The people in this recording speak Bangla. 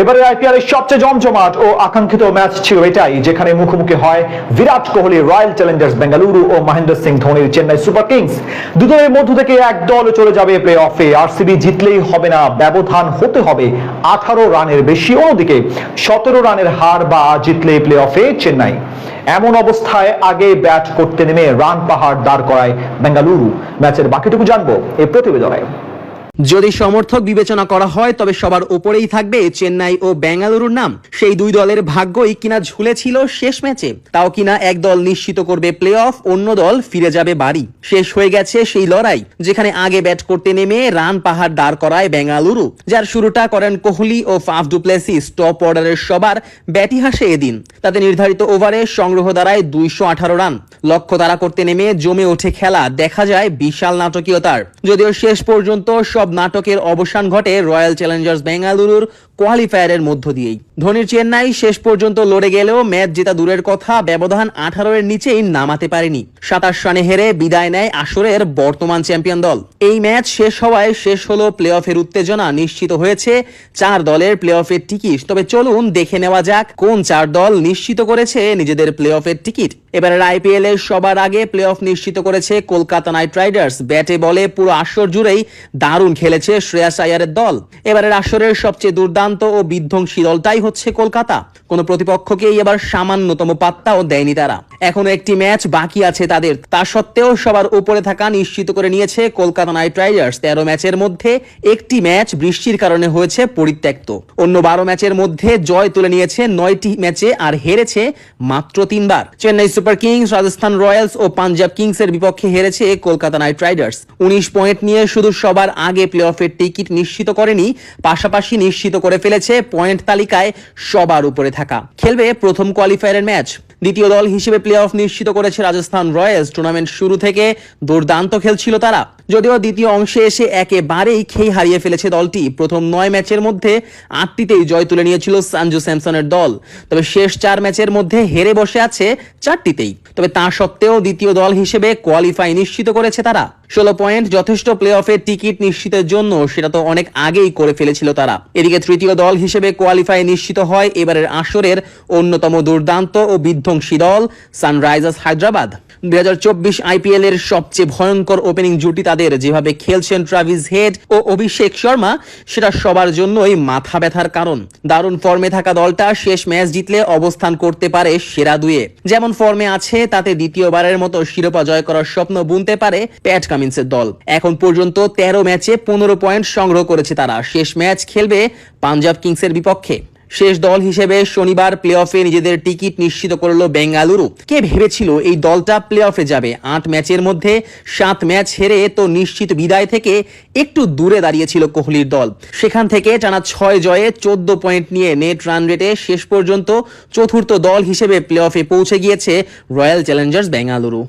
এবারে আইপিএল এর সবচেয়ে জমজমাট ও আকাঙ্ক্ষিত ম্যাচ ছিল এটাই, যেখানে মুখোমুখি হয় বিরাট কোহলি রয়্যাল চ্যালেঞ্জার্স বেঙ্গালুরু ও মহেন্দ্র সিং ধোনির চেন্নাই সুপার কিংস। দুদলের মধ্য থেকে এক দল চলে যাবে প্লে অফে আরসিবি জিতলেই হবে না, ব্যবধান হতে হবে আঠারো রানের বেশি। অন্যদিকে সতেরো রানের হার বা জিতলে প্লে অফে চেন্নাই। এমন অবস্থায় আগে ব্যাট করতে নেমে রান পাহাড় দাঁড় করায় বেঙ্গালুরু ম্যাচের বাকিটুকু জানব এই প্রতিবেদনে। যদি সমর্থক বিবেচনা করা হয়, তবে সবার উপরেই থাকবে চেন্নাই ও বেঙ্গালুরুর নাম। সেই দুই দলের ভাগ্যই কিনা ঝুলেছিল শেষ ম্যাচে, তাও কিনা এক দল নিশ্চিত করবে প্লে অফ অন্য দল ফিরে যাবে বাড়ি। শেষ হয়ে গেছে সেই লড়াই, যেখানে আগে ব্যাট করতে নেমে রান পাহাড় দাঁড় করায় বেঙ্গালুরু, যার শুরুটা করেন কোহলি ও ফাফ ডুপ্লেসিস, টপ অর্ডারের সবার ব্যাটি হাসে এদিন। তাতে নির্ধারিত ওভারে সংগ্রহ দাঁড়ায় দুইশো আঠারো রান। লক্ষ্য তারা করতে নেমে জমে ওঠে খেলা, দেখা যায় বিশাল নাটকীয়তার। যদিও শেষ পর্যন্ত সব নাটকের অবসান ঘটে রয়্যাল চ্যালেঞ্জার্স বেঙ্গালুরুর কোয়ালিফায়ারের মধ্য দিয়েই। ধোনির চেন্নাই শেষ পর্যন্ত লড়ে গেলেও ম্যাচ জেতা দূরের কথা ব্যবধান আঠারো এর নিচেই নামাতে পারেনি। সাতাশ রানে হেরে বিদায় নেয় আসরের বর্তমান চ্যাম্পিয়ন দল। এই ম্যাচ শেষ হওয়ায় শেষ হলো প্লে অফের উত্তেজনা, নিশ্চিত হয়েছে চার দলের প্লে অফের টিকিট। তবে চলুন দেখে নেওয়া যাক কোন চার দল নিশ্চিত করেছে নিজেদের প্লে অফের টিকিট। এবারের আইপিএল এর সবার আগে প্লে অফ নিশ্চিত করেছে কলকাতা নাইট রাইডার্স। ব্যাটে বলে পুরো আসর জুড়েই দারুণ খেলেছে শ্রেয়াস আয়ারের দল। এবারের আসরের সবচেয়ে দুর্দান্ত ও বিধ্বংসী দলটাই হচ্ছে কলকাতা। কোনো প্রতিপক্ষকেই এবার সামান্যতম পাত্তাও দেয়নি তারা। এখনও একটি ম্যাচ বাকি আছে তাদের। তা সত্ত্বেও সবার উপরে থাকা নিশ্চিত করে নিয়েছে কলকাতা নাইট রাইডার্স। তেরো ম্যাচের মধ্যে একটি ম্যাচ বৃষ্টির কারণে হয়েছে পরিত্যক্ত। অন্য বারো ম্যাচের মধ্যে জয় তুলে নিয়েছে নয়টি ম্যাচে আর হেরেছে মাত্র তিনবার। Chennai super kings, Rajasthan royals ও পাঞ্জাব কিংসের বিপক্ষে হেরেছে কলকাতা নাইট রাইডার্স। উনিশ পয়েন্ট নিয়ে শুধু সবার আগে প্লে অফের টিকিট নিশ্চিত করেনি, পাশাপাশি নিশ্চিত করে ফেলেছে পয়েন্ট তালিকায় সবার উপরে থাকা। খেলবে প্রথম কোয়ালিফায়ারের ম্যাচ। দ্বিতীয় দল হিসেবে প্লে অফ নিশ্চিত করেছে রাজস্থান রয়্যালস। টুর্নামেন্ট শুরু থেকে দুর্দান্ত খেলছিল তারা। যদিও দ্বিতীয় অংশে এসে একেবারেই খেই হারিয়ে ফেলেছে দলটি। প্রথম নয় ম্যাচের মধ্যে আটটিতেই জয় তুলে নিয়েছিল সঞ্জু স্যামসনের দল। তবে শেষ চার ম্যাচের মধ্যে হেরে বসে আছে চারটিতেই। তবে তা সত্ত্বেও দ্বিতীয় দল হিসেবে কোয়ালিফাই নিশ্চিত করেছে তারা। ষোলো পয়েন্ট যথেষ্ট প্লে অফের টিকিট নিশ্চিতের জন্য সেটা তো অনেক আগেই করে ফেলেছিল তারা। এদিকে তৃতীয় দল হিসেবে কোয়ালিফাই নিশ্চিত হয় এবারের আসরের অন্যতম দুর্দান্ত ও বিধ্বংসী দল সানরাইজার্স হায়দ্রাবাদ। দুই হাজার চব্বিশ আইপিএল এর সবচেয়ে ভয়ঙ্কর ওপেনিং জুটি তাদের যেভাবে খেলছেন ট্রাভিস হেড ও অভিষেক শর্মা, সেটা সবার জন্যই মাথা ব্যথার কারণ। দারুণ ফর্মে থাকা দলটা শেষ ম্যাচ জিতলে অবস্থান করতে পারে সেরা দুয়ে। যেমন ফর্মে আছে, তাতে দ্বিতীয়বারের মতো শিরোপা জয় করার স্বপ্ন বুনতে পারে প্যাট কামিন্সের দল। এখন পর্যন্ত তেরো ম্যাচে পনেরো পয়েন্ট সংগ্রহ করেছে তারা। শেষ ম্যাচ খেলবে পাঞ্জাব কিংসের বিপক্ষে। শেষ দল হিসেবে শনিবার প্লে অফে নিজেদের টিকিট নিশ্চিত করল বেঙ্গালুরু। কে ভেবেছিল এই দলটা প্লে অফে যাবে? আট ম্যাচের মধ্যে সাত ম্যাচ হেরে তো নিশ্চিত বিদায় থেকে একটু দূরে দাঁড়িয়েছিল কোহলির দল। সেখান থেকে টানা ছয় জয়ে চোদ্দ পয়েন্ট নিয়ে নেট রান রেটে শেষ পর্যন্ত চতুর্থ দল হিসেবে প্লে অফে পৌঁছে গিয়েছে রয়্যাল চ্যালেঞ্জার্স বেঙ্গালুরু।